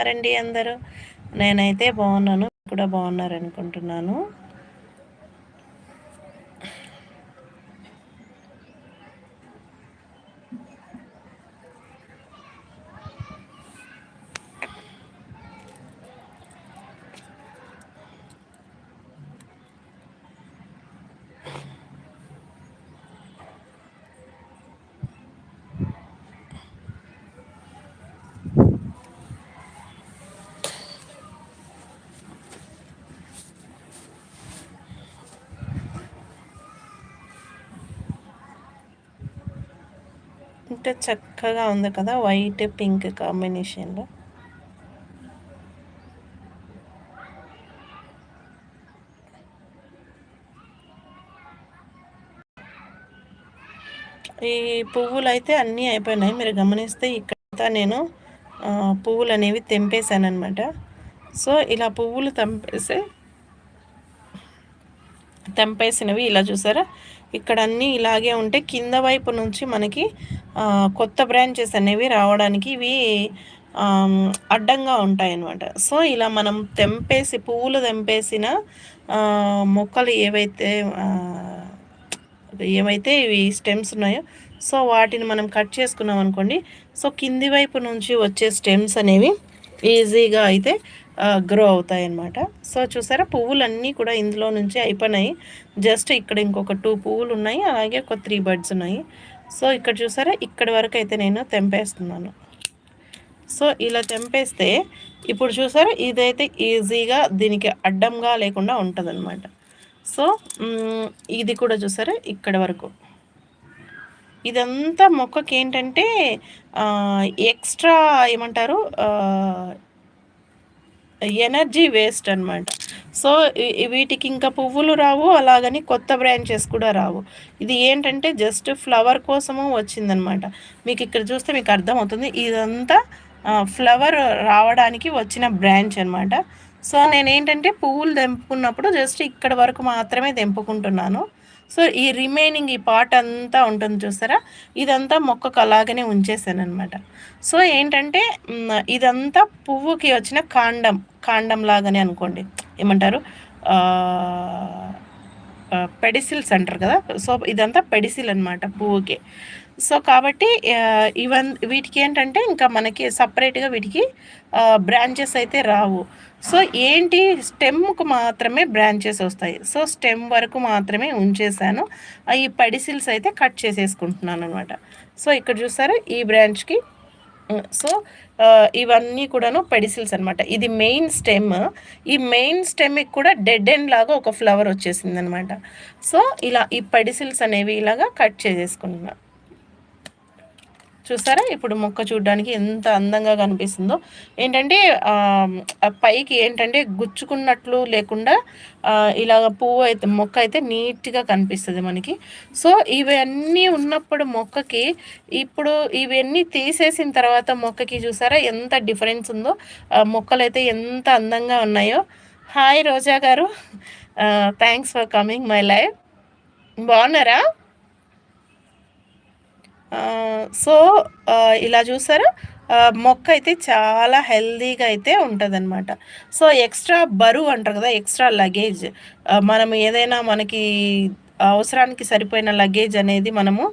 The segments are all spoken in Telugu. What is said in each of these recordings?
రండి అందరూ. నేనైతే బాగున్నాను కూడా బాగున్నారు అనుకుంటున్నాను ఇంత చక్కగా ఉంది కదా వైట్ పింక్ కాంబినేషన్లో. ఈ పువ్వులు అయితే అన్నీ అయిపోయినాయి. మీరు గమనిస్తే ఇక్కడ నేను పువ్వులు అనేవి తెంపేశాను అనమాట సో ఇలా పువ్వులు తెంపేసి తెంపేసినవి ఇలా చూసారా? ఇక్కడ అన్నీ ఇలాగే ఉంటే కింద వైపు నుంచి మనకి కొత్త బ్రాంచెస్ అనేవి రావడానికి ఇవి అడ్డంగా ఉంటాయి అన్నమాట సో ఇలా మనం తెంపేసి పువ్వులు తెంపేసిన మొక్కలు ఏవైతే ఏవైతే ఇవి స్టెమ్స్ ఉన్నాయో సో వాటిని మనం కట్ చేసుకున్నాం అనుకోండి సో కింది వైపు నుంచి వచ్చే స్టెమ్స్ అనేవి ఈజీగా అయితే గ్రో అవుతాయి అన్నమాట సో చూసారా? పువ్వులన్నీ కూడా ఇందులో నుంచి అయిపోయినాయి జస్ట్ ఇక్కడ ఇంకొక టూ పువ్వులు ఉన్నాయి అలాగే ఒక త్రీ బర్డ్స్ ఉన్నాయి. సో ఇక్కడ చూసారా? ఇక్కడి వరకు అయితే నేను తెంపేస్తున్నాను. సో ఇలా తెంపేస్తే ఇప్పుడు చూసారా? ఇదైతే ఈజీగా దీనికి అడ్డంగా లేకుండా ఉంటుందన్నమాట. సో ఇది కూడా చూసారా? ఇక్కడ వరకు. ఇదంతా మొక్కకి ఏంటంటే ఎక్స్ట్రా ఏమంటారు? ఎనర్జీ వేస్ట్ అనమాట సో వీటికి ఇంకా పువ్వులు రావు అలాగని కొత్త బ్రాంచెస్ కూడా రావు. ఇది ఏంటంటే జస్ట్ ఫ్లవర్ కోసము వచ్చిందనమాట మీకు ఇక్కడ చూస్తే మీకు అర్థమవుతుంది. ఇదంతా ఫ్లవర్ రావడానికి వచ్చిన బ్రాంచ్ అనమాట సో నేను ఏంటంటే పువ్వులు తెంపుకున్నప్పుడు జస్ట్ ఇక్కడ వరకు మాత్రమే తెంపుకుంటున్నాను. సో ఈ రిమైనింగ్ ఈ పార్ట్ అంతా ఉంటుంది చూసారా? ఇదంతా మొక్కకు అలాగనే ఉంచేసాను అనమాట సో ఏంటంటే ఇదంతా పువ్వుకి వచ్చిన కాండం కాండం లాగానే అనుకోండి. ఏమంటారు? పెడిసిల్స్ అంటారు కదా? సో ఇదంతా పెడిసిల్ అనమాట పువ్వుకి. సో కాబట్టి ఇవన్ వీటికి ఏంటంటే ఇంకా మనకి సపరేట్గా వీటికి బ్రాంచెస్ అయితే రావు. సో ఏంటి? స్టెమ్కు మాత్రమే బ్రాంచెస్ వస్తాయి. సో స్టెమ్ వరకు మాత్రమే ఉంచేసాను. ఈ పడిసిల్స్ అయితే కట్ చేసేసుకుంటున్నాను అనమాట సో ఇక్కడ చూసారు? ఈ బ్రాంచ్కి సో ఇవన్నీ కూడాను పెడిసిల్స్ అనమాట ఇది మెయిన్ స్టెమ్. ఈ మెయిన్ స్టెమ్కి కూడా డెడ్ ఎండ్ లాగా ఒక ఫ్లవర్ వచ్చేసింది అనమాట సో ఇలా ఈ పెడిసిల్స్ అనేవి ఇలాగా కట్ చేసేసుకుంటున్నాను చూసారా? ఇప్పుడు మొక్క చూడడానికి ఎంత అందంగా కనిపిస్తుందో. ఏంటంటే పైకి ఏంటంటే గుచ్చుకున్నట్లు లేకుండా ఇలాగ పువ్వు అయితే మొక్క అయితే నీట్గా కనిపిస్తుంది మనకి. సో ఇవన్నీ ఉన్నప్పుడు మొక్కకి ఇప్పుడు ఇవన్నీ తీసేసిన తర్వాత మొక్కకి చూసారా ఎంత డిఫరెన్స్ ఉందో. మొక్కలు అయితే ఎంత అందంగా ఉన్నాయో. Hi Roja garu. Thanks for coming my life. బాగున్నారా? సో ఇలా చూసారా? మొక్క అయితే చాలా హెల్దీగా అయితే ఉంటుందన్నమాట. సో ఎక్స్ట్రా బరువు అంటారు కదా ఎక్స్ట్రా లగేజ్. మనం ఏదైనా మనకి అవసరానికి సరిపోయిన లగేజ్ అనేది మనము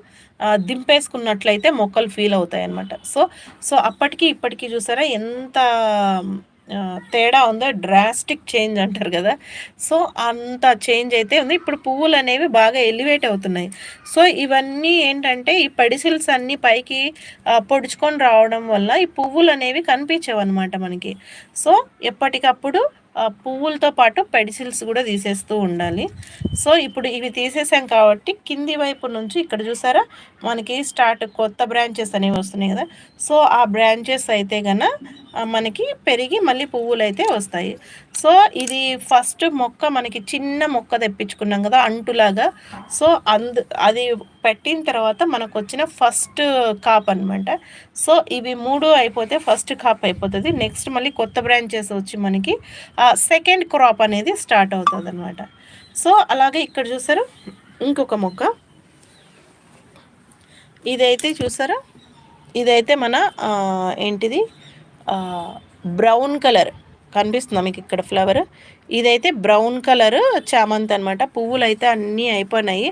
దింపేసుకున్నట్లయితే మొక్కలు ఫీల్ అవుతాయి అన్నమాట సో సో అప్పటికి ఇప్పటికీ చూసారా ఎంత తేడా ఉందో? డ్రాస్టిక్ చేంజ్ అంటారు కదా. సో అంత చేంజ్ అయితే ఉంది. ఇప్పుడు పువ్వులు అనేవి బాగా ఎలివేట్ అవుతున్నాయి. సో ఇవన్నీ ఏంటంటే ఈ పడిసిల్స్ అన్నీ పైకి పొడుచుకొని రావడం వల్ల ఈ పువ్వులు అనేవి కనిపించవు అనమాట మనకి. సో ఎప్పటికప్పుడు పువ్వులతో పాటు పెడిసిల్స్ కూడా తీసేస్తూ ఉండాలి. సో ఇప్పుడు ఇవి తీసేసాం కాబట్టి కింది వైపు నుంచి ఇక్కడ చూసారా? మనకి స్టార్ట్ కొత్త బ్రాంచెస్ అనేవి వస్తున్నాయి కదా. సో ఆ బ్రాంచెస్ అయితే గన మనకి పెరిగి మళ్ళీ పువ్వులు అయితే వస్తాయి. సో ఇది ఫస్ట్ మొక్క మనకి చిన్న మొక్క తెప్పించుకున్నాం కదా అంటులాగా. సో అందు అది పెట్టిన తర్వాత మనకు వచ్చిన ఫస్ట్ కాప్ అనమాట సో ఇవి మూడు అయిపోతే ఫస్ట్ కాప్ అయిపోతుంది. నెక్స్ట్ మళ్ళీ కొత్త బ్రాంచెస్ వచ్చి మనకి. సెకండ్ క్రాప్ అనేది స్టార్ట్ అవుతుంది అనమాట సో అలాగే ఇక్కడ చూసారు? ఇంకొక మొక్క. ఇదైతే చూసారా? ఇదైతే మన ఏంటిది? Brown colour. కనిపిస్తుందా మీకు ఇక్కడ ఫ్లవర్? ఇదైతే బ్రౌన్ కలర్ చామంతి అనమాట పువ్వులు అయితే అన్నీ అయిపోయినాయి.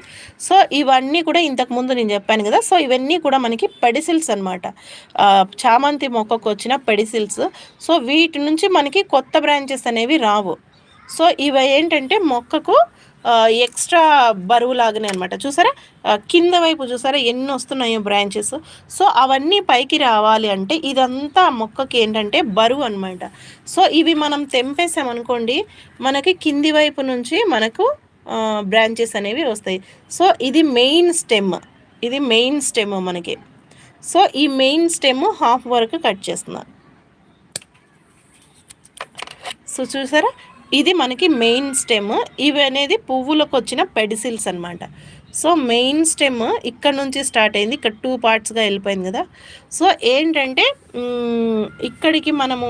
సో ఇవన్నీ కూడా ఇంతకు ముందు నేను చెప్పాను కదా సో ఇవన్నీ కూడా మనకి పెడిసిల్స్ అనమాట చామంతి మొక్కకు వచ్చిన పెడిసిల్స్. సో వీటి నుంచి మనకి కొత్త బ్రాంచెస్ అనేవి రావు. సో ఇవి ఏంటంటే మొక్కకు ఎక్స్ట్రా బరువు లాగానే అనమాట చూసారా? కింద వైపు చూసారా? ఎన్ని వస్తున్నాయో బ్రాంచెస్. సో అవన్నీ పైకి రావాలి అంటే ఇదంతా మొక్కకి ఏంటంటే బరువు అనమాట సో ఇవి మనం తెంపేసామనుకోండి మనకి కింది వైపు నుంచి మనకు బ్రాంచెస్ అనేవి వస్తాయి. సో ఇది మెయిన్ స్టెమ్. ఇది మెయిన్ స్టెమ్ మనకి. సో ఈ మెయిన్ స్టెమ్ హాఫ్ వరకు కట్ చేస్తున్నాను సో చూసారా? ఇది మనకి మెయిన్ స్టెమ్. ఇవి అనేది పువ్వులకు వచ్చిన పెడిసిల్స్ అనమాట సో మెయిన్ స్టెమ్ ఇక్కడ నుంచి స్టార్ట్ అయింది. ఇక్కడ టూ పార్ట్స్గా వెళ్ళిపోయింది కదా. సో ఏంటంటే ఇక్కడికి మనము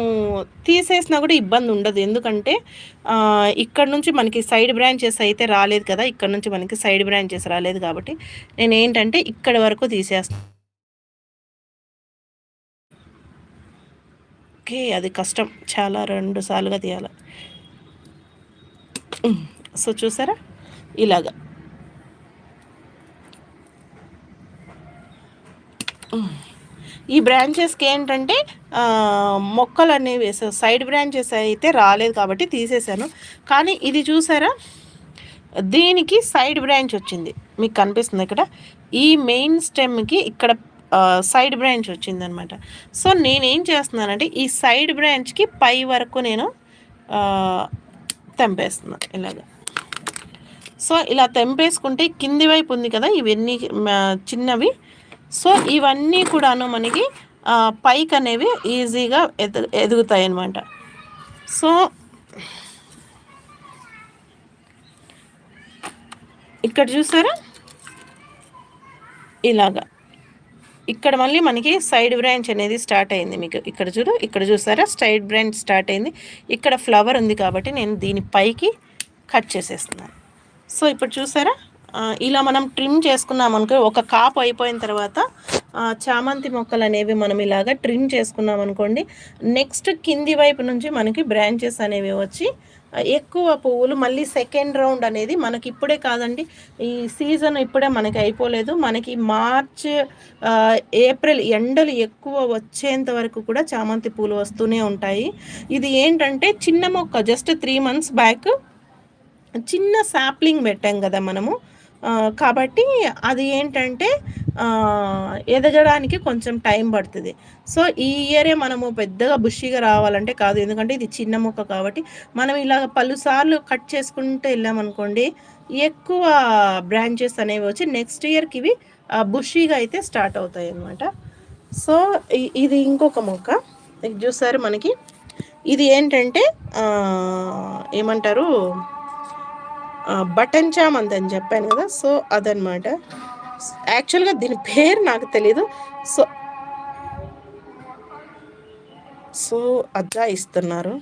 తీసేసినా కూడా ఇబ్బంది ఉండదు. ఎందుకంటే ఇక్కడ నుంచి మనకి సైడ్ బ్రాంచెస్ అయితే రాలేదు కదా. ఇక్కడ నుంచి మనకి సైడ్ బ్రాంచెస్ రాలేదు కాబట్టి నేను ఏంటంటే ఇక్కడ వరకు తీసేస్తాను ఓకే అది కష్టం. చాలా రెండు సార్లుగా తీయాలి. సో చూసారా? ఇలాగా. ఈ బ్రాంచెస్కి ఏంటంటే మొక్కలు అనేవి వేసా సైడ్ బ్రాంచెస్ అయితే రాలేదు కాబట్టి తీసేసాను కానీ ఇది చూసారా? దీనికి సైడ్ బ్రాంచ్ వచ్చింది. మీకు కనిపిస్తుంది ఇక్కడ. ఈ మెయిన్ స్టెమ్కి ఇక్కడ సైడ్ బ్రాంచ్ వచ్చిందనమాట. సో నేనేం చేస్తున్నానంటే ఈ సైడ్ బ్రాంచ్కి పై వరకు నేను తెంపేస్తున్నా ఇలాగ. సో ఇలా తెంపేసుకుంటే కింది వైపు ఉంది కదా ఇవన్నీ చిన్నవి. సో ఇవన్నీ కూడాను మనకి పైక్ అనేవి ఈజీగా ఎదు ఎదుగుతాయి అన్నమాట సో ఇక్కడ చూసారా? ఇలాగా. ఇక్కడ మళ్ళీ మనకి సైడ్ బ్రాంచ్ అనేది స్టార్ట్ అయింది మీకు. ఇక్కడ చూడు ఇక్కడ చూసారా? సైడ్ బ్రాంచ్ స్టార్ట్ అయింది. ఇక్కడ ఫ్లవర్ ఉంది కాబట్టి నేను దీని పైకి కట్ చేసేస్తున్నాను సో ఇప్పుడు చూసారా? ఇలా మనం ట్రిమ్ చేసుకున్నాం అనుకో ఒక కాపు అయిపోయిన తర్వాత చామంతి మొక్కలు అనేవి మనం ఇలాగా ట్రిమ్ చేసుకున్నాం అనుకోండి నెక్స్ట్ కింది వైపు నుంచి మనకి బ్రాంచెస్ అనేవి వచ్చి ఎక్కువ పువ్వులు మళ్ళీ సెకండ్ రౌండ్ అనేది మనకి ఇప్పుడే కాదండి. ఈ సీజన్ ఇప్పుడే మనకి అయిపోలేదు. మనకి మార్చ్ ఏప్రిల్ ఎండలు ఎక్కువ వచ్చేంత వరకు కూడా చామంతి పూలు వస్తూనే ఉంటాయి. ఇది ఏంటంటే చిన్న మొక్క జస్ట్ త్రీ మంత్స్ బ్యాక్ చిన్న సాప్లింగ్ పెట్టాం కదా మనము. కాబట్టి అది ఏంటంటే ఎదగడానికి కొంచెం టైం పడుతుంది. సో ఈ ఇయరే మనము పెద్దగా బుషిగా రావాలంటే కాదు. ఎందుకంటే ఇది చిన్న మొక్క కాబట్టి మనం ఇలా పలుసార్లు కట్ చేసుకుంటూ వెళ్ళామనుకోండి ఎక్కువ బ్రాంచెస్ అనేవి వచ్చి నెక్స్ట్ ఇయర్కి ఇవి బుషీగా అయితే స్టార్ట్ అవుతాయి అన్నమాట. సో ఇది ఇంకొక మొక్క. చూసారు మనకి. ఇది ఏంటంటే ఏమంటారు? బటన్ చామ్ అందని చెప్పాను కదా సో అదనమాట యాక్చువల్గా దీని పేరు నాకు తెలీదు. సో సో అద్దా ఇస్తున్నారు.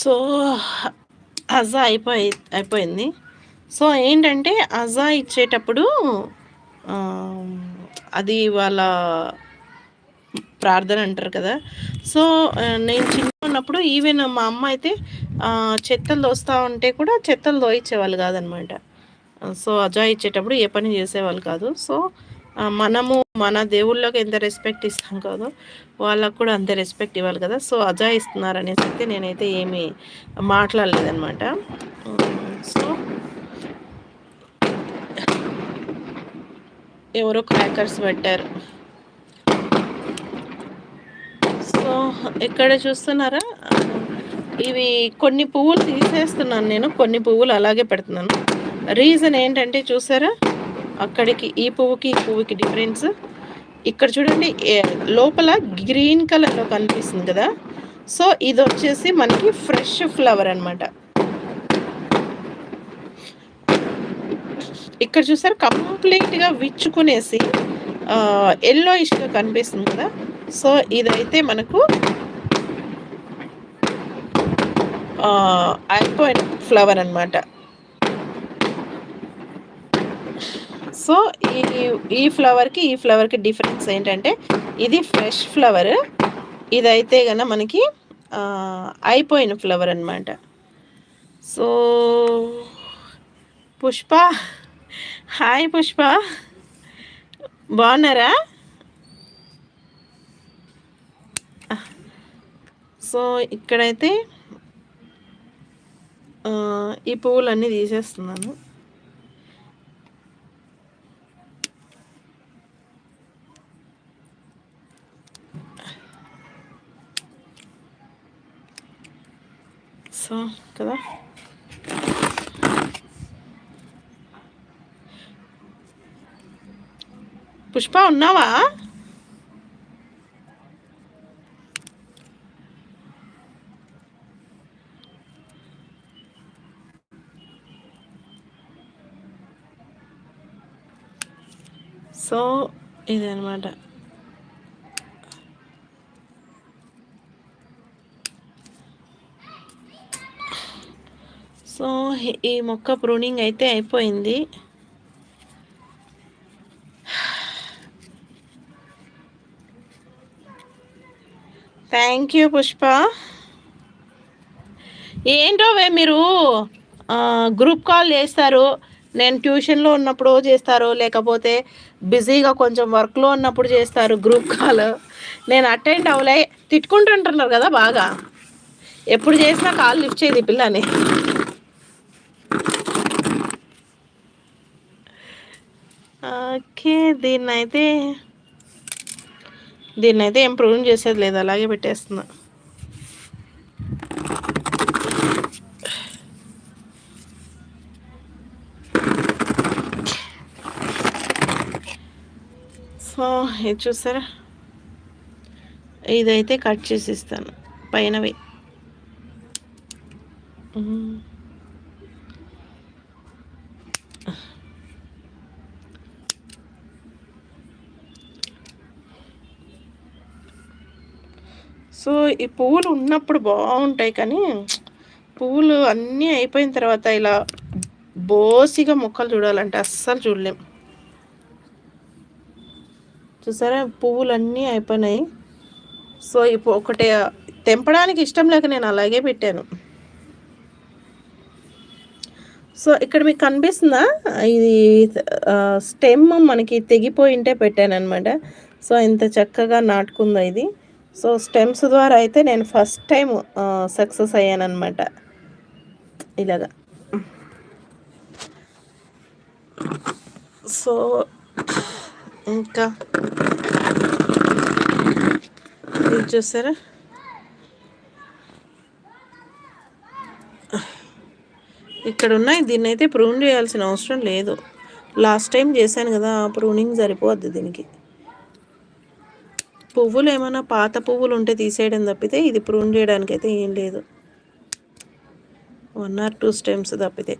సో అజా అయిపోయి అయిపోయింది. సో ఏంటంటే అజా ఇచ్చేటప్పుడు అది వాళ్ళ ప్రార్థన అంటారు కదా. సో నేను చిన్న ఉన్నప్పుడు ఈవెన్ మా అమ్మ అయితే చెత్తలు దోస్తూ ఉంటే కూడా చెత్తలు దోయించేవాళ్ళు కాదనమాట. సో అజా ఇచ్చేటప్పుడు ఏ పని చేసేవాళ్ళు కాదు. సో మనము మన దేవుళ్ళకి ఎంత రెస్పెక్ట్ ఇస్తాం కాదో వాళ్ళకు కూడా అంతే రెస్పెక్ట్ ఇవ్వాలి కదా. సో అజా ఇస్తున్నారు అనేసి అయితే నేనైతే ఏమీ మాట్లాడలేదనమాట సో ఎవరో క్రాకర్స్ పెట్టారు. సో ఇక్కడ చూస్తున్నారా? ఇవి కొన్ని పువ్వులు తీసేస్తున్నాను నేను. కొన్ని పువ్వులు అలాగే పెడుతున్నాను. రీజన్ ఏంటంటే చూసారా? అక్కడికి ఈ పువ్వుకి ఈ పువ్వుకి డిఫరెన్స్ ఇక్కడ చూడండి లోపల గ్రీన్ కలర్లో కనిపిస్తుంది కదా. సో ఇది వచ్చేసి మనకి ఫ్రెష్ ఫ్లవర్ అనమాట ఇక్కడ చూసారు కంప్లీట్గా విచ్చుకునేసి ఎల్లో ఇష్గా కనిపిస్తుంది కదా. సో ఇదైతే మనకు అయిపోయిన ఫ్లవర్ అనమాట సో ఈ ఈ ఫ్లవర్కి ఈ ఫ్లవర్కి డిఫరెన్స్ ఏంటంటే ఇది ఫ్రెష్ ఫ్లవర్. ఇదైతే కన్నా మనకి అయిపోయిన ఫ్లవర్ అనమాట సో పుష్ప హాయ్ పుష్ప. బాగున్నారా? సో ఇక్కడైతే ఈ పువ్వులన్నీ తీసేస్తున్నాను. సో కదా? పుష్ప ఉన్నావా? సో ఇదనమాట సో ఈ మొక్క ప్రూనింగ్ అయితే అయిపోయింది. థ్యాంక్ యూ పుష్ప ఏంటో మీరు గ్రూప్ కాల్ చేస్తారు. నేను ట్యూషన్లో ఉన్నప్పుడు చేస్తారు లేకపోతే బిజీగా కొంచెం వర్క్లో ఉన్నప్పుడు చేస్తారు గ్రూప్ కాల్ నేను అటెండ్ అవ్వలే. తిట్టుకుంటుంటున్నారు కదా బాగా. ఎప్పుడు చేసినా కాల్ లిఫ్ట్ చేయదు పిల్లని. ఓకే దీన్ని అయితే దీన్ని అయితే ఏం ప్రూవ్ చేసేది లేదు అలాగే పెట్టేస్తున్నా. సో ఇది చూసారా? ఇదైతే కట్ చేసి ఇస్తాను పైనవి సో ఈ పువ్వులు ఉన్నప్పుడు బాగుంటాయి కానీ పువ్వులు అన్నీ అయిపోయిన తర్వాత ఇలా బోసిగా మొక్కలు చూడాలంటే అస్సలు చూడలేం. చూసారా? పువ్వులు అన్నీ అయిపోయినాయి. సో ఇప్పుడు ఒకటే తెంపడానికి ఇష్టం లేక నేను అలాగే పెట్టాను. సో ఇక్కడ మీకు కనిపిస్తుందా? ఇది స్టెమ్ మనకి తెగిపోయింటే పెట్టాను అనమాట సో ఇంత చక్కగా నాటుకుందా ఇది. సో స్టెమ్స్ ద్వారా అయితే నేను ఫస్ట్ టైం సక్సెస్ అయ్యాను అనమాట ఇలాగా. సో ఇంకా. ఇది చూసారా? ఇక్కడ ఉన్నాయి దీన్ని అయితే ప్రూన్ చేయాల్సిన అవసరం లేదు. లాస్ట్ టైం చేశాను కదా ప్రూనింగ్ సరిపోద్ది దీనికి. పువ్వులు ఏమైనా పాత పువ్వులు ఉంటే తీసేయడం తప్పితే ఇది ప్రూన్ చేయడానికి అయితే ఏం లేదు. వన్ ఆర్ టూ స్టెమ్స్ తప్పితే.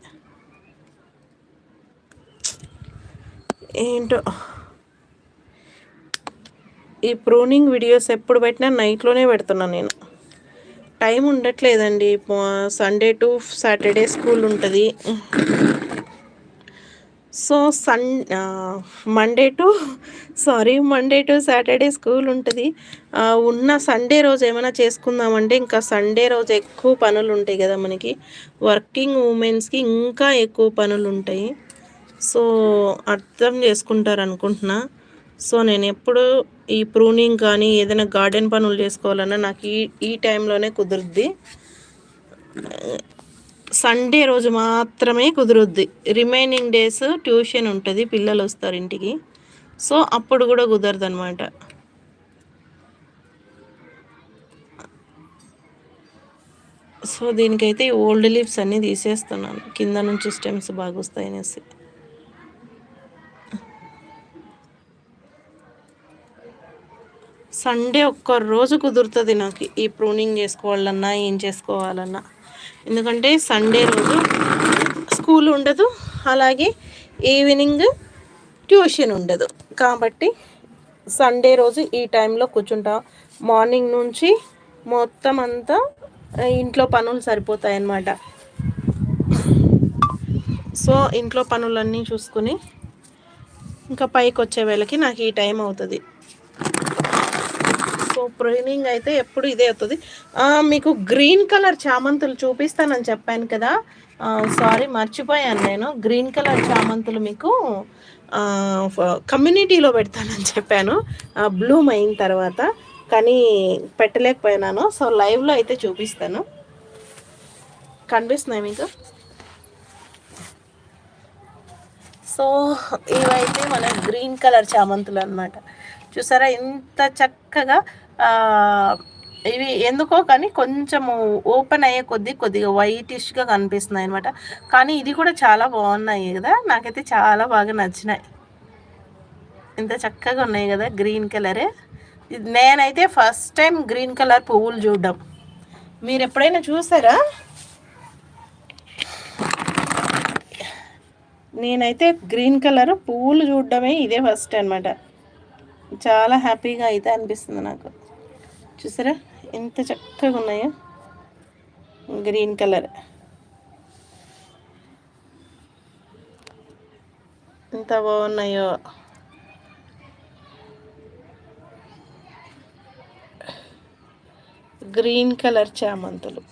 ఏంటో? ఈ ప్రూనింగ్ వీడియోస్ ఎప్పుడు పెట్టినా నైట్లోనే పెడుతున్నాను నేను. టైం ఉండట్లేదండి. సండే టు సాటర్డే స్కూల్ ఉంటుంది. So sun Monday to sorry Monday to Saturday school ఉంటుంది. ఉన్న సండే రోజు ఏమైనా చేసుకుందామంటే ఇంకా సండే రోజు ఎక్కువ పనులు ఉంటాయి కదా మనకి. వర్కింగ్ ఉమెన్స్కి ఇంకా ఎక్కువ పనులు ఉంటాయి. సో అర్థం చేసుకుంటారు అనుకుంటున్నా సో నేను ఎప్పుడు ఈ ప్రూనింగ్ కానీ ఏదైనా గార్డెన్ పనులు చేసుకోవాలన్నా నాకు ఈ ఈ టైంలోనే కుదురుద్ది. సండే రోజు మాత్రమే కుదురుద్ది. రిమైనింగ్ డేస్ ట్యూషన్ ఉంటుంది పిల్లలు వస్తారు ఇంటికి. సో అప్పుడు కూడా కుదరదు అనమాట సో దీనికైతే ఓల్డ్ లీవ్స్ అన్నీ తీసేస్తున్నాను. కింద నుంచి స్టెమ్స్ బాగా వస్తాయనేసి. సండే ఒక్క రోజు కుదురుతుంది నాకు. ఈ ప్రూనింగ్ చేసుకోవాలన్నా ఏం చేసుకోవాలన్నా. ఎందుకంటే సండే రోజు స్కూల్ ఉండదు. అలాగే ఈవినింగ్ ట్యూషన్ ఉండదు. కాబట్టి సండే రోజు ఈ టైంలో కూర్చుంటా. మార్నింగ్ నుంచి మొత్తం అంతా ఇంట్లో పనులు సరిపోతాయి అన్నమాట సో ఇంట్లో పనులన్నీ చూసుకుని ఇంకా పైకి వచ్చే వేళకి నాకు ఈ టైం అవుతుంది. సో ప్రైనింగ్ అయితే ఎప్పుడు ఇదే అవుతుంది. మీకు గ్రీన్ కలర్ చామంతులు చూపిస్తానని చెప్పాను కదా. సారీ మర్చిపోయాను నేను. గ్రీన్ కలర్ చామంతులు మీకు కమ్యూనిటీలో పెడతానని చెప్పాను. బ్లూమ్ అయిన తర్వాత కానీ పెట్టలేకపోయినాను. సో లైవ్లో అయితే చూపిస్తాను. కనిపిస్తున్నాయి మీకు? సో ఇవైతే మన గ్రీన్ కలర్ చామంతులు అనమాట చూసారా? ఇంత చక్కగా ఇవి ఎందుకో కానీ కొంచెము ఓపెన్ అయ్యే కొద్దీ కొద్దిగా వైటిష్గా కనిపిస్తున్నాయి అనమాట కానీ ఇది కూడా చాలా బాగున్నాయి కదా. నాకైతే చాలా బాగా నచ్చినాయి. ఇంత చక్కగా ఉన్నాయి కదా గ్రీన్ కలరే. నేనైతే ఫస్ట్ టైం గ్రీన్ కలర్ పువ్వులు చూడడం. మీరు ఎప్పుడైనా చూసారా? నేనైతే గ్రీన్ కలర్ పువ్వులు చూడడమే ఇదే ఫస్ట్ అనమాట చాలా హ్యాపీగా అయితే అనిపిస్తుంది నాకు. చూసారా? ఎంత చక్కగా ఉన్నాయో. Green colour. ఎంత బాగున్నాయో. గ్రీన్ కలర్ చామంతులు.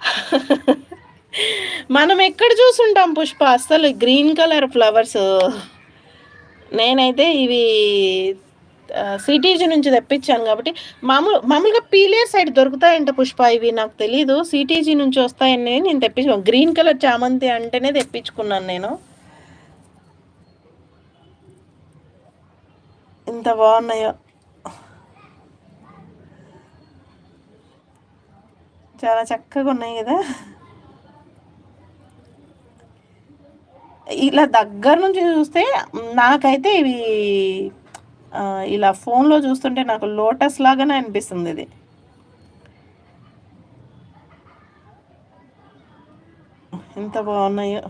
మనం ఎక్కడ చూసుంటాం పుష్ప? అసలు గ్రీన్ కలర్ ఫ్లవర్స్. నేనైతే ఇవి సిటీజీ నుంచి తెప్పించాను కాబట్టి మామూలు మామూలుగా పీలేర్ సైడ్ దొరుకుతాయంట పుష్ప ఇవి నాకు తెలీదు. సిటీజీ నుంచి వస్తాయని నేను తెప్పించుకున్నాను గ్రీన్ కలర్ చామంతి అంటేనే తెప్పించుకున్నాను నేను. ఇంత బాగున్నాయో. చాలా చక్కగా ఉన్నాయి కదా. ఇలా దగ్గర నుంచి చూస్తే నాకైతే ఇవి ఇలా ఫోన్లో చూస్తుంటే నాకు లోటస్ లాగానే అనిపిస్తుంది ఇది. ఎంత బాగున్నాయో.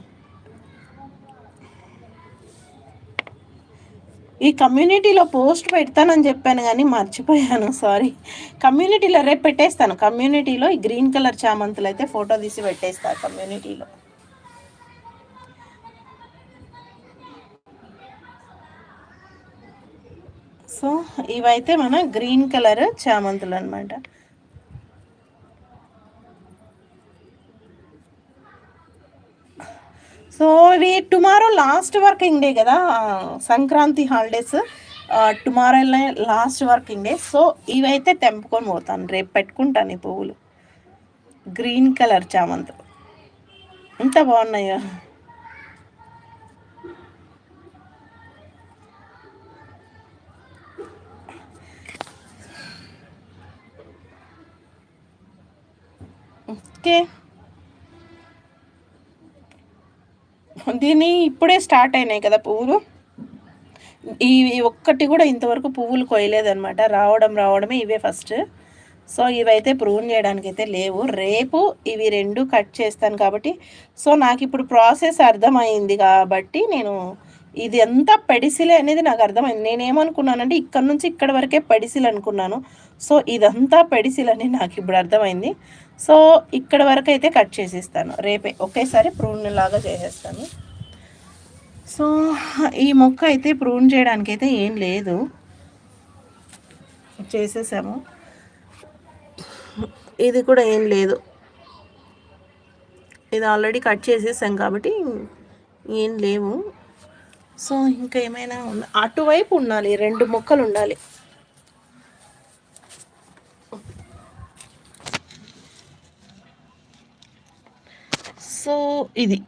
ఈ కమ్యూనిటీలో పోస్ట్ పెడతానని చెప్పాను కానీ మర్చిపోయాను సారీ. కమ్యూనిటీలో రేపు పెట్టేస్తాను. కమ్యూనిటీలో ఈ గ్రీన్ కలర్ చామంతులు అయితే ఫోటో తీసి పెట్టేస్తాను కమ్యూనిటీలో. సో ఇవైతే మన గ్రీన్ కలర్ చామంతులు అనమాట సో ఇవి టుమారో లాస్ట్ వర్కింగ్ డే కదా Sankranti holidays tomorrow last working day. So ఇవైతే తెంపుకొని పోతాను రేపు పెట్టుకుంటాను ఈ పువ్వులు. గ్రీన్ కలర్ చామంతులు. ఎంత బాగున్నాయో? ఓకే. దీన్ని ఇప్పుడే స్టార్ట్ అయినాయి కదా పువ్వులు? ఈ ఒక్కటి కూడా ఇంతవరకు పువ్వులు కొయ్యలేదనమాట రావడం రావడమే ఇవే ఫస్ట్. సో ఇవైతే ప్రూన్ చేయడానికి అయితే లేవు. రేపు ఇవి రెండు కట్ చేస్తాను కాబట్టి సో నాకు ఇప్పుడు ప్రాసెస్ అర్థమైంది కాబట్టి నేను ఇది ఎంత పెడిసిలే అనేది నాకు అర్థమైంది. నేనేమనుకున్నానంటే ఇక్కడ నుంచి ఇక్కడ వరకే పెడిసిల్ అనుకున్నాను. సో ఇదంతా పెడిసిలని నాకు ఇప్పుడు అర్థమైంది. సో ఇక్కడ వరకు అయితే కట్ చేసేస్తాను. రేపే ఒకేసారి ప్రూన్ లాగా చేసేస్తాను. సో ఈ మొక్క అయితే ప్రూన్ చేయడానికి అయితే ఏం లేదు. చేసేసాము. ఇది కూడా ఏం లేదు. ఇది ఆల్రెడీ కట్ చేసేసాం కాబట్టి ఏం లేవు. సో ఇంకా ఏమైనా ఉన్నా అటువైపు ఉండాలి రెండు మొక్కలు ఉండాలి. సో ఇది.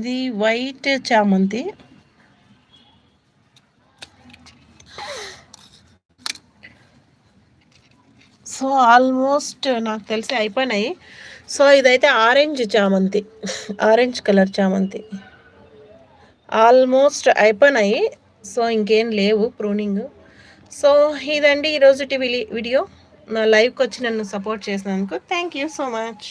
ఇది వైట్ చామంతి. సో ఆల్మోస్ట్ నాకు తెలిసి అయిపోయినాయి. సో ఇదైతే ఆరెంజ్ చామంతి. ఆరెంజ్ కలర్ చామంతి. ఆల్మోస్ట్ అయిపోయినాయి. సో ఇంకేం లేవు ప్రూనింగ్. సో ఇదండి ఈరోజు వీడియో. నా లైవ్కి వచ్చి నన్ను సపోర్ట్ చేసినందుకు థ్యాంక్ యూ సో మచ్.